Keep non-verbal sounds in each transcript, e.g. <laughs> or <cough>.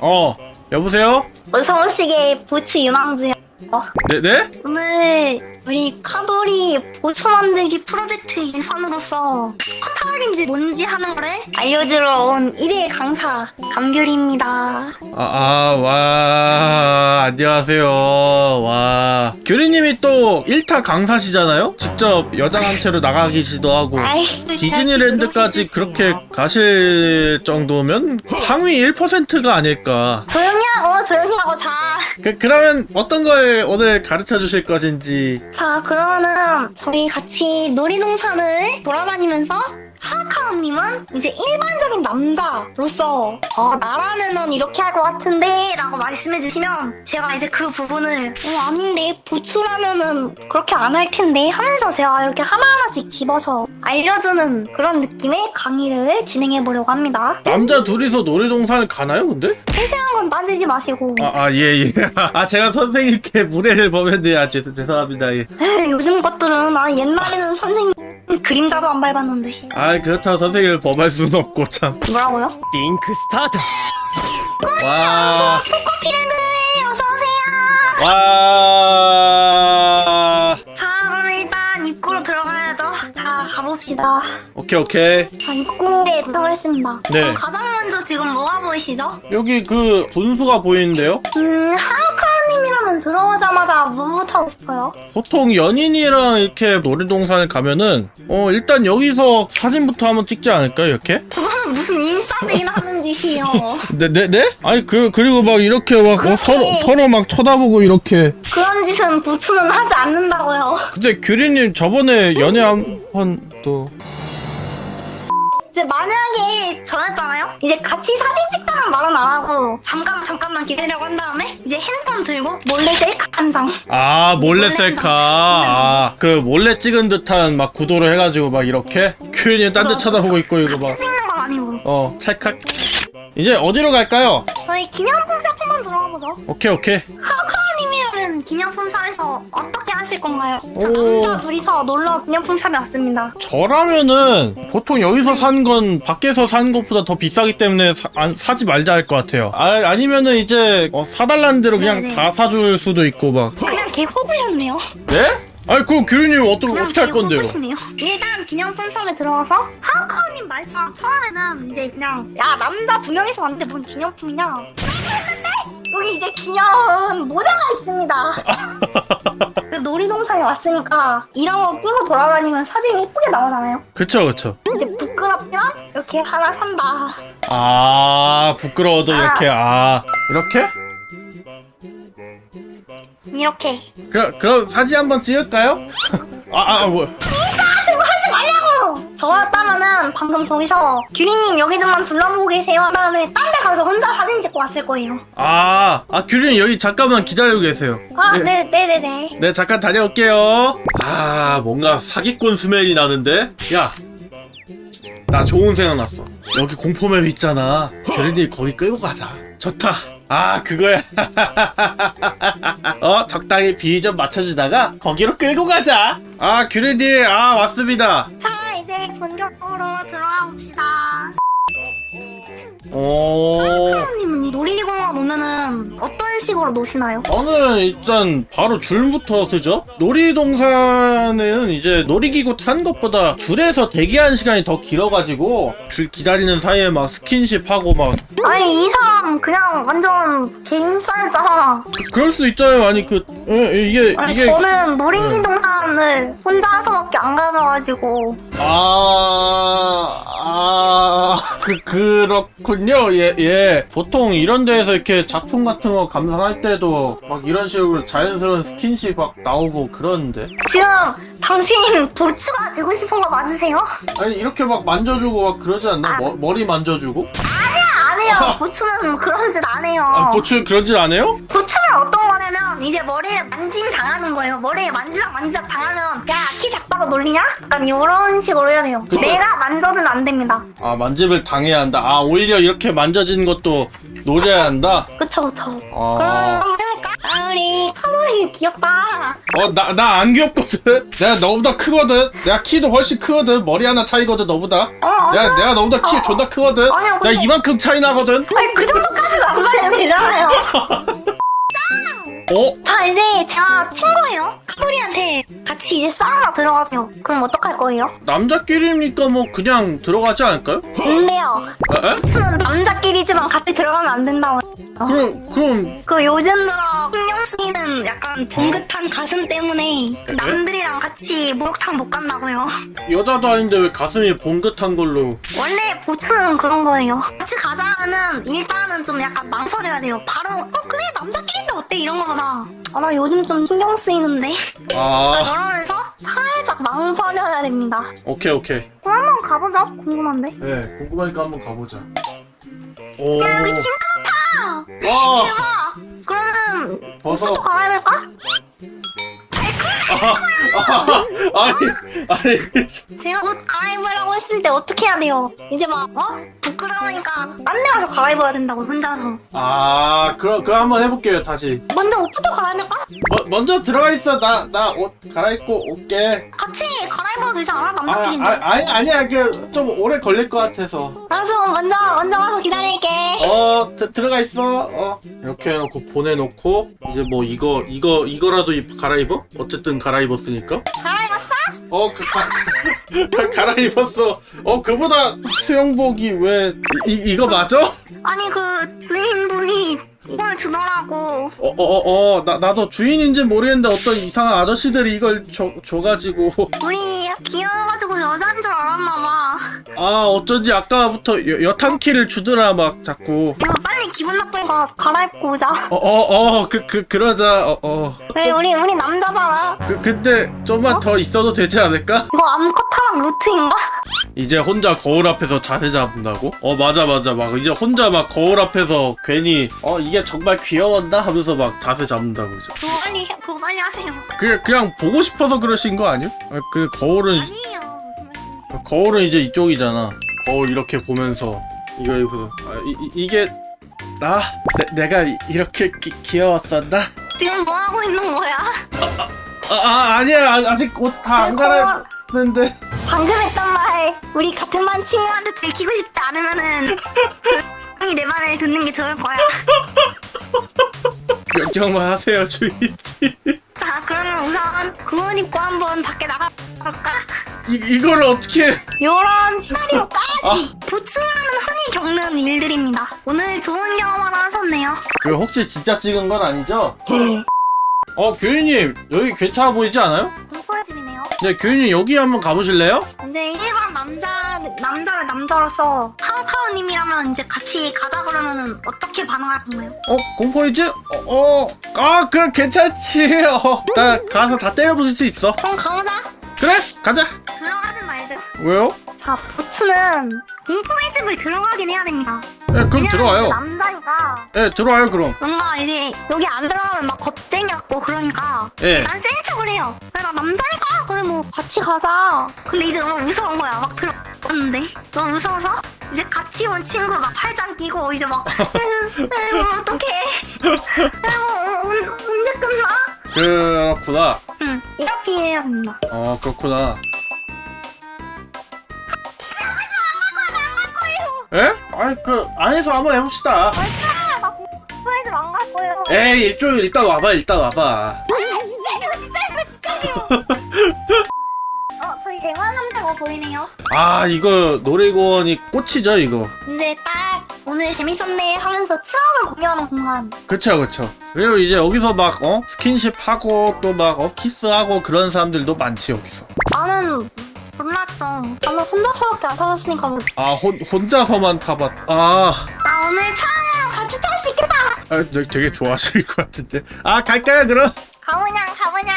어, 여보세요? 어서 오시게 보츠 유망주요. 네, 네? 오늘 우리 카돌이 보츠 만들기 프로젝트 일환으로서 스쿼트인지 뭔지 하는 거를 알려주러 온 1일 강사 감귤입니다. 아, 아, 와, 안녕하세요. 와. 규리님이 또 1타 강사시잖아요? 직접 여장한체로 나가기시도 하고. 아이, 디즈니랜드까지 그렇게 가실 정도면 상위 1%가 아닐까. 조용히 하고 조용히 하고 자. 그, 그러면 어떤 걸 오늘 가르쳐 주실 것인지. 자 그러면은 저희 같이 놀이동산을 돌아다니면서 하카왕님은 이제 일반적인 남자로서 어, 나라면은 이렇게 할 것 같은데 라고 말씀해 주시면 제가 이제 그 부분을 어, 아닌데 보충하면은 그렇게 안 할 텐데 하면서 제가 이렇게 하나하나씩 집어서 알려주는 그런 느낌의 강의를 진행해 보려고 합니다 남자 둘이서 놀이동산을 가나요, 근데? 세세한 건 따지지 마시고 아, 아, 예, 예. <laughs> 아, 제가 선생님께 <laughs> 무례를 범했네요. 아, 죄, 죄송합니다. 예. 에이, <laughs> 요즘 것들은 아 옛날에는 선생님 그림자도 안 밟았는데 아, 그렇다고 선생님을 범할 수는 없고, 참. 뭐라고요? リンクスタート 와. 피렌드 어서오세요 와. 자 그럼 일단 입구로 들어가야죠 자 가봅시다 오케이, 오케이. 자 입구에 도착을 했습니다 네. 그럼 가장 먼저 지금 뭐가 보이시죠? 여기 그 분수가 보이는데요? 음 하우카님이라면 들어오자마자 뭐부터 하고 싶어요? 보통 연인이랑 이렇게 놀이동산을 가면은 어 일단 여기서 사진부터 한번 찍지 않을까요 이렇게? 그거는 무슨 인싸들이나 하는 짓이에요 <laughs> 네, 네, 네? 아니 그 그리고 막 이렇게 막 어. 서로 서로 막 쳐다보고 이렇게. 그런 짓은 보추는 하지 않는다고요 근데 규리님 저번에 연애 한 번 또 이제 만약에 저였잖아요? 이제 같이 사진 찍자는 말은 안 하고 잠깐 잠깐만 기다리라고 한 다음에 이제 핸드폰 들고 몰래 셀카 한 장. 아 몰래 몰래 셀카. 한 아, 그 몰래 찍은 듯한 막 구도를 해가지고 막 이렇게? 규리님 딴데 쳐다보고 있고 이거 막. 찍는 건 아니고. 어 찰칵. 이제 어디로 갈까요? 저희 기념품 샵 한번 들어가 보죠. 오케이 오케이. 하 <laughs> 기념품 샵에서 어떻게 하실 건가요? 자, 오. 남자 둘이서 놀러 기념품 샵에 왔습니다. 저라면은 보통 여기서 산 건 밖에서 산 것보다 더 비싸기 때문에 사, 안, 사지 말자 할 것 같아요. 아, 아니면은 이제 어, 사달라는 대로 그냥 네네. 다 사줄 수도 있고 막. 그냥 개 호구셨네요. 네? 아니 그럼 규리님 어떻게 그냥 어떻게 할개 건데요? 호구시네요. 일단 기념품 샵에 들어가서 하카님 말처럼 처음에는 이제 그냥 야 남자 두 명이서 왔는데 뭔 기념품이냐? 여기 이제 귀여운 모자가 있습니다. 그 놀이동산에 왔으니까 이런 거 끼고 돌아다니면 사진 이쁘게 나오잖아요. 그쵸 그쵸. 이제 부끄럽지만 이렇게 하나 산다. 아 부끄러워도 아. 이렇게 아 이렇게? 이렇게. 그럼 그럼 사진 한번 찍을까요? 아아 <laughs> 뭐? 말라고! 저였다면은 방금 저기서 규리님 여기 좀만 둘러보고 계세요 한 다음에 딴 데 가서 혼자 사진 찍고 왔을 거예요. 아, 아 규리님 여기 잠깐만 기다리고 계세요. 아, 네. 네, 네, 네, 네. 네, 잠깐 다녀올게요. 아, 뭔가 사기꾼 스멜이 나는데? 야! 나 좋은 생각 났어. 여기 공포맵 있잖아. 규린이 거기 끌고 가자. 좋다. 아, 그거야. 어, 적당히 비위 좀 맞춰주다가 거기로 끌고 가자. 아, 규린이, 아, 왔습니다. 자, 이제 본격적으로 들어가 봅시다. 오. 사장님은 이 놀이공원 오면은 어떤 식으로 노시나요? 저는 일단 바로 줄부터 그죠? 놀이동산에는 이제 놀이기구 탄 것보다 줄에서 대기하는 시간이 더 길어가지고 줄 기다리는 사이에 막 스킨십 하고 막 아니, 이 사람 그냥 완전 개인 싸였잖아. 그럴 수 있잖아요. 아니 그 에, 이게 아니, 이게 저는 놀이동산 을 혼자서밖에 안 가봐가지고. 아 아 그 그렇군요. 예 예. 보통 이런 데에서 이렇게 작품 같은 거 감상할 때도 막 이런 식으로 자연스러운 스킨십 막 나오고 그러는데 지금 당신 보추가 되고 싶은 거 맞으세요? 아니 이렇게 막 만져주고 막 그러지 않나? 머, 머리 만져주고? 안 해요. 보추는 그런 짓 안 해요. 아, 보추 그런 짓 안 해요? 보추는 어떤 이제 머리에 만짐 당하는 거예요. 머리에 만지작 만지작 당하면 야 키 작다고 놀리냐? 약간 이런 식으로 해야 돼요. 내가 만져도 안 됩니다. 아 만집을 당해야 한다. 아 오히려 이렇게 만져지는 것도 노려야 한다. 그쵸 그쵸. 아. 아, 아 우리 카놀이 귀엽다. 어, 나, 나 안 귀엽거든? 내가 너보다 크거든? 내가 키도 훨씬 크거든? 머리 하나 차이거든, 너보다? 어, 어. 내가, 내가 너보다 키 어. 존나 크거든? 아니야, 근데- 내가 이만큼 차이 나거든? 아니 그 정도까지는 안 말해도 되잖아요. <laughs> 어? 자 이제 제가 친구예요. 카놀이한테 같이 이제 사우나 들어가세요. 그럼 어떡할 거예요? 남자끼리니까 뭐 그냥 들어가지 않을까요? 근데요. 에? 에? 부츠는 남자끼리지만 같이 들어가면 안 된다고. 그럼, 그럼, 그 요즘 들어 신경 쓰이는 약간 봉긋한 가슴 때문에 남들이랑 같이 목욕탕 못 간다고요. 여자도 아닌데 왜 가슴이 봉긋한 걸로. 원래 보초는 그런 거예요. 같이 가자는 일단은 좀 약간 망설여야 돼요. 바로 어 그래 남자끼리인데 어때 이런 거보다 아 나 요즘 좀 신경 쓰이는데 아, 그러면서 살짝 망설여야 됩니다. 오케이, 오케이. 그럼 한번 가보자. 궁금한데. 네, 궁금하니까 한번 가보자. 오. 야 여기 진짜. 와, 대박. 그러면 벗어. 옷도 갈아입을까? 아니, 아니. 제가 옷 갈아입으라고 했을 때 어떻게 해야 돼요? 이제 막 어? 부끄러우니까 딴 데 가서 갈아입어야 된다고 혼자서. 아, 그럼, 그럼 한번 해볼게요, 다시. 먼저 옷부터 갈아입을까? 뭐, 먼저 들어가 있어. 나, 나 옷 갈아입고 올게. 같이 갈아입어도 되지 않아? 아, 남자끼리인데. 아, 아니, 아니야. 그, 좀 오래 걸릴 것 같아서. 알았어 먼저 먼저 가서 기다릴게. 어, 드, 들어가 있어. 어. 이렇게 해놓고 보내놓고, 이제 뭐, 이거, 이거, 이거라도 입- 갈아입어? 어쨌든 갈아입었으니까. 갈아입었 어? 어, 그, 가, 가, 갈아입었어. 어, 그보다 수영복이 왜, 이, 이- 이거 맞아? 어, 아니 그 주인분이 이걸 주더라고. 어, 어, 어, 나, 나도 주인인지 모르겠는데 어떤 이상한 아저씨들이 이걸 줘, 줘가지고. <laughs> 우리 귀여워가지고 여자인 줄 알았나 봐. 아, 어쩐지 아까부터 여, 여탄키를 주더라, 막, 자꾸. 이거 빨리 기분 나쁜 거 갈아입고 오자. 어, 어, 어, 그, 그, 그러자, 어, 어. 그래 우리 우리 남자잖아. 그, 근데 좀만 더 있어도 되지 않을까? 이거 암컷하랑 루트인가? 이제 혼자 거울 앞에서 자세 잡는다고? 어, 맞아, 맞아. 막, 이제 혼자 막 거울 앞에서 괜히, 어, 이게 정말 귀여웠나? 하면서 막 자세 잡는다고, 이제. 그거 빨리 해- 그거 빨리 하세요. 그냥, 그냥 보고 싶어서 그러신 거 아니야? 아, 그, 거울은, 아니에요 무슨 말씀? 거울은 이제 이쪽이잖아. 거울 이렇게 보면서, 이거, 이거, 아, 이, 게 나? 내, 내가 이- 이렇게 기, 귀여웠었나? 지금 뭐 하고 있는 거야? 아, 아 아니야. 아- 아직 옷 다안그 거울 갈아입는데. 방금 했던 말 우리 같은 반 친구한테 들키고 싶지 않으면은 <laughs> 조용히 내 말을 듣는 게 좋을 거야. 걱정만 하세요, 주인. 자 그러면 우선 구원 입고 한번 밖에 나가볼까? 이, 이거를 어떻게. 요런 시나리오 까지 보충하면 흔히 겪는 일들입니다. 오늘 좋은 경험 하나 하셨네요. 그, 혹시 진짜 찍은 건 아니죠? <gasps> 어, 교인님, 여기 괜찮아 보이지 않아요? 공포의 집이네요. 네, 교인님, 여기 한번 가보실래요? 이제 일반 남자 남자 남자로서 하우카우님이라면 이제 같이 가자 그러면은 어떻게 반응할 건가요? 어, 공포이지? 어, 어, 아, 그럼 괜찮지. <laughs> 어, 나 가서 다 때려 부술 수 있어. 그럼 가보자. 그래, 가자. 들어가지 말자. 왜요? 자, 보츠는 공포의 집을 들어가긴 해야 됩니다. 예, 그럼 왜냐면 들어와요. 남자니까 예, 들어와요, 그럼. 뭔가 이제 여기 안 들어가면 막 겁쟁이 같고 그러니까 예. 난 센 척을 해요. 그래 나 남자니까 그래 뭐 같이 가자. 근데 이제 너무 무서운 거야. 막 들어갔는데 너무 무서워서 이제 같이 온 친구 막 팔짱 끼고 이제 막 <laughs> 아이고 어떡해. <laughs> 아이고 어, 언- 언제 끝나? 그렇구나. 응 이렇게 해야 된다. 어, 그렇구나. 예? 아니, 그, 안에서 한번 해봅시다. 아안갈 거예요. 에이, 일종 일단 와봐, 일단 와봐. 아니 진짜 싫어 진짜 싫어 진짜 싫어. 어 저희 대화 남자가 보이네요. 아, 이거 놀이공원이 꽃이죠, 이거. 근데 딱 오늘 재밌었네 하면서 추억을 공유하는 공간. 그쵸, 그쵸. 그리고 이제 여기서 막, 어? 스킨십 하고, 또 막, 어? 키스하고 그런 사람들도 많지, 여기서. 나는 혼자서밖에 안 타봤으니까 몰라. 아, 혼, 혼자서만 타봤, 아. 나 오늘 처음으로 같이 탈 수 있겠다. 아, 저, 되게 좋아하실 것 같은데. 아, 갈까요, 그럼? 가보냐 가보냐.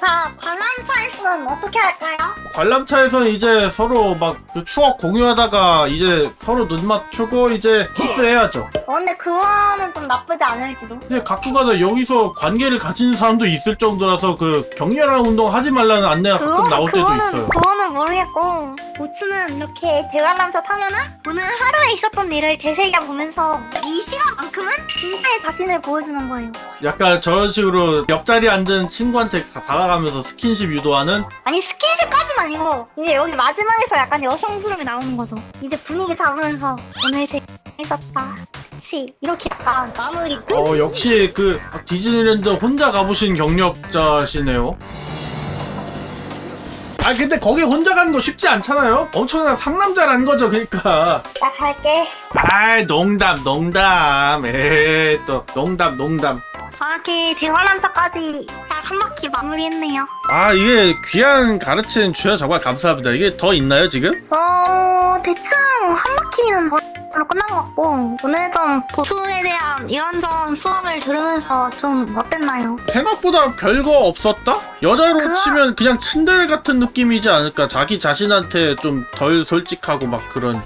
자 관람차에서는 어떻게 할까요? 관람차에서 이제 서로 막그 추억 공유하다가 이제 서로 눈 맞추고 이제 키스해야죠. 어, 근데 그거는 좀 나쁘지 않을지도. 근데 가끔가다 여기서 관계를 가진 사람도 있을 정도라서 그 격렬한 운동 하지 말라는 안내가 가끔 나올 때도 그거는 있어요. 그거는 모르겠고 보츠는 이렇게 대관람차 타면은 오늘 하루에 있었던 일을 되새겨 보면서 이 시간만큼은 진짜의 자신을 보여주는 거예요. 약간 저런 식으로 옆자리에 앉은 친구한테 가- 다가가면서 스킨십 유도하는 아니 스킨십까지는 아니고 이제 여기 마지막에서 약간 여성스러움이 나오는 거죠. 이제 분위기 잡으면서 오늘 재밌었다. 그치 이렇게 약간 마무리. 어 역시 그 디즈니랜드 혼자 가보신 경력자시네요. 아 근데 거기 혼자 가는 거 쉽지 않잖아요. 엄청난 상남자라는 거죠, 그러니까. 나 갈게. 아 농담 농담. 에또 농담 농담. 저렇게 딱 한 바퀴 마무리했네요. 아 이게 귀한 가르침 주여 정말 감사합니다. 이게 더 있나요 지금? 어 대충 한 바퀴는 걸로 끝난 것 같고 오늘 좀 보수에 대한 이런저런 수업을 들으면서 좀 어땠나요? 생각보다 별거 없었다? 여자로 그거- 치면 그냥 츤데레 같은 느낌이지 않을까? 자기 자신한테 좀 덜 솔직하고 막 그런.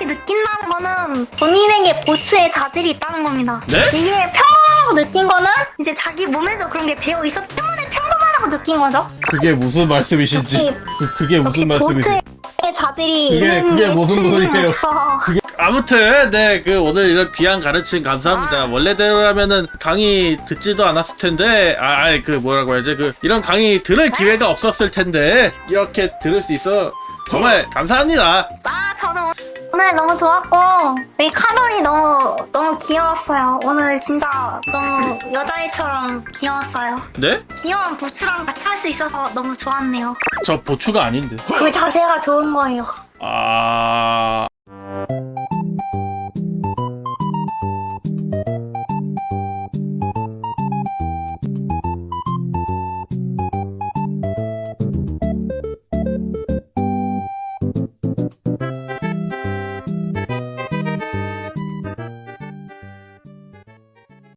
그렇게 느낀다는 거는 본인에게 보수의 자질이 있다는 겁니다. 네? 이게 평범하다고 느낀 거는 이제 자기 몸에도 그런 게 배어 있었기 때문에 평범하다고 느낀 거죠. 그게 무슨 말씀이신지. 그, 그게 역시 보수의 자질이 그게- 있는 그게 게 무슨 소리예요? 틀림없어. 아무튼 네 그 오늘 이런 귀한 가르침 감사합니다. 아. 원래대로라면은 강의 듣지도 않았을 텐데 아 아니 그 뭐라고 해야지 그 이런 강의 들을 기회가 없었을 텐데 이렇게 들을 수 있어 정말 감사합니다. 아, 저는 오늘 너무 좋았고, 우리 카돌이 너무, 너무 귀여웠어요. 오늘 진짜 너무 여자애처럼 귀여웠어요. 네? 귀여운 보추랑 같이 할 수 있어서 너무 좋았네요. 저 보추가 아닌데. 그 자세가 좋은 거예요. 아